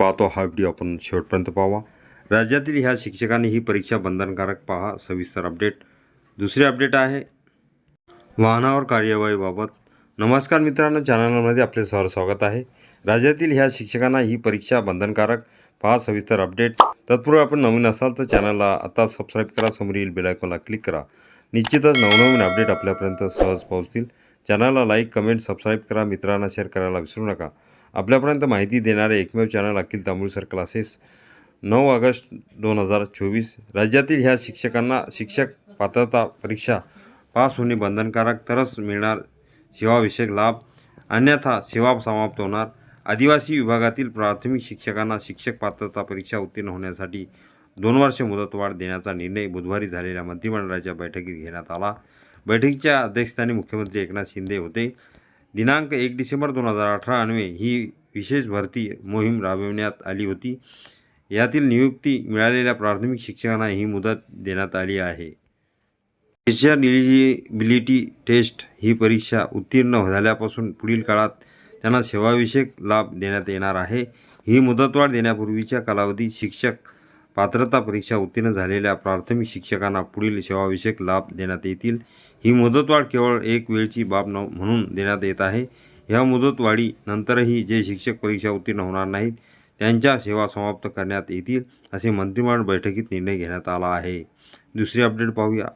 पाहतो हा व्हिडिओ आपण शेवटपर्यंत पाहावा. राज्यातील ह्या शिक्षकांनी ही परीक्षा बंधनकारक पहा सविस्तर अपडेट. दुसरी अपडेट आहे वाहनावर कार्यवाहीबाबत नमस्कार मित्रांनो चॅनलमध्ये आपले सर स्वागत आहे. राज्यातील ह्या शिक्षकांना ही परीक्षा बंधनकारक पहा सविस्तर अपडेट. तत्पूर्वी आपण नवीन असाल तर चॅनलला आता सबस्क्राईब करा समोरील बेलायकॉनला क्लिक करा. निश्चितच नवनवीन अपडेट आपल्यापर्यंत सहज पोहोचतील. चॅनलला लाईक कमेंट सबस्क्राईब करा मित्रांना शेअर करायला विसरू नका. आपल्यापर्यंत माहिती देणारे एकमेव चॅनल अखिल तांबुळसर क्लासेस नऊ ऑगस्ट दोन हजार चोवीस. राज्यातील ह्या शिक्षकांना शिक्षक पात्रता परीक्षा पास होणे बंधनकारक तरच मिळणार सेवाविषयक लाभ. अन्यथा सेवा समाप्त होणार. आदिवासी विभागातील प्राथमिक शिक्षकांना शिक्षक पात्रता परीक्षा उत्तीर्ण होण्यासाठी दोन वर्ष मुदतवाढ देण्याचा निर्णय बुधवारी झालेल्या मंत्रिमंडळाच्या बैठकीत घेण्यात आला. बैठकीच्या अध्यक्षस्थानी मुख्यमंत्री एकनाथ शिंदे होते. दिनांक एक डिसेंबर दोन हजार अठरा अन्वे ही विशेष भरती मोहीम राबविण्यात आली होती. यातील नियुक्ती मिळालेल्या प्राथमिक शिक्षकांना ही मुदत देण्यात आली आहे. टीचर एलिजिबिलिटी टेस्ट ही परीक्षा उत्तीर्ण झाल्यापासून पुढील काळात त्यांना सेवाविषयक लाभ देण्यात येणार आहे. ही मुदतवाढ देण्यापूर्वीच्या कालावधीत शिक्षक पात्रता परीक्षा उत्तीर्ण झालेल्या प्राथमिक शिक्षकांना पुढील सेवाविषयक लाभ देण्यात येतील. ही मुदतवाढ केवळ एक वेळची बाब न म्हणून देण्यात येत आहे. ह्या मुदतवाढीनंतरही जे शिक्षक परीक्षा उत्तीर्ण होणार नाहीत त्यांच्या सेवा समाप्त करण्यात येतील असे मंत्रिमंडळ बैठकीत निर्णय घेण्यात आला आहे. दुसरी अपडेट पाहूया.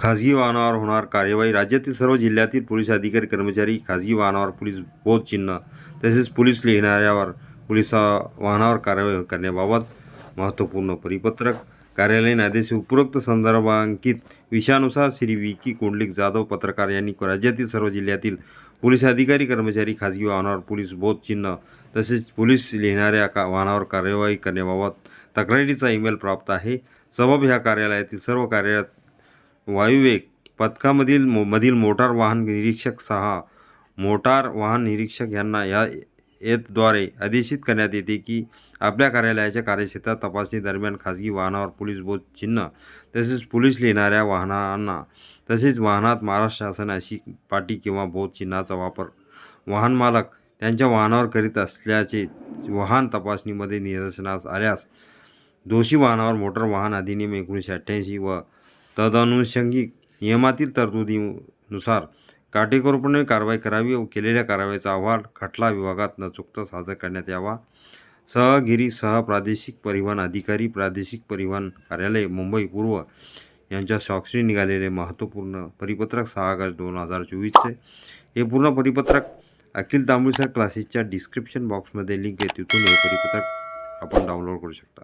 खाजगी वाहनावर होणार कार्यवाही. राज्यातील सर्व जिल्ह्यातील पोलीस अधिकारी कर्मचारी खाजगी वाहनावर पोलीस बोध चिन्ह तसेच पोलीस लिहिणाऱ्यावर पोलीस वाहनावर कारवाई करण्याबाबत महत्त्वपूर्ण परिपत्रक कार्यालयीन आदेश उपरोक्त संदर्भांकित विषयानुसार श्री विकी कोंडलिक जाधव पत्रकार यांनी राज्यातील सर्व जिल्ह्यातील पोलीस अधिकारी कर्मचारी खाजगी वाहनावर पोलीस बोध चिन्ह तसेच पोलीस लिहिणाऱ्या का वाहनावर कार्यवाही करण्याबाबत तक्रारीचा ईमेल प्राप्त आहे. सबब ह्या कार्यालयातील सर्व कार्यालयात वायुवेग पथकामधील मो मधील मोटार वाहन निरीक्षक सहा मोटार वाहन निरीक्षक यांना या एतद्वारे आदेशित करण्यात येते की आपल्या कार्यालयाच्या कार्यक्षेत्रात तपासणी दरम्यान खाजगी वाहनावर पोलीस बोध चिन्ह तसेच पोलीस लिहिणाऱ्या वाहनांना तसेच वाहनात महाराष्ट्र शासन अशी पाटी किंवा बोध चिन्हाचा वापर वाहन मालक त्यांच्या वाहनावर करीत असल्याचे वाहन तपासणीमध्ये निदर्शनास आल्यास दोषी वाहनावर मोटर वाहन अधिनियम एकोणीसशे अठ्ठ्याऐंशी व तदनुषंगिक नियमातील तरतुदीनुसार काटेकोरपणे कारवाई करावी व केलेल्या कारवाईचा अहवाल खटला विभागात न चुकता सादर करण्यात यावा. सहगिरी सह प्रादेशिक परिवहन अधिकारी प्रादेशिक परिवहन कार्यालय मुंबई पूर्व यांच्या स्वाक्षरी निघालेले महत्त्वपूर्ण परिपत्रक सहा ऑगस्ट दोन हजार चोवीसचे. हे पूर्ण परिपत्रक अखिल तांबुळसर क्लासेसच्या डिस्क्रिप्शन बॉक्समध्ये लिंक आहे. तिथून हे परिपत्रक आपण डाउनलोड करू शकता.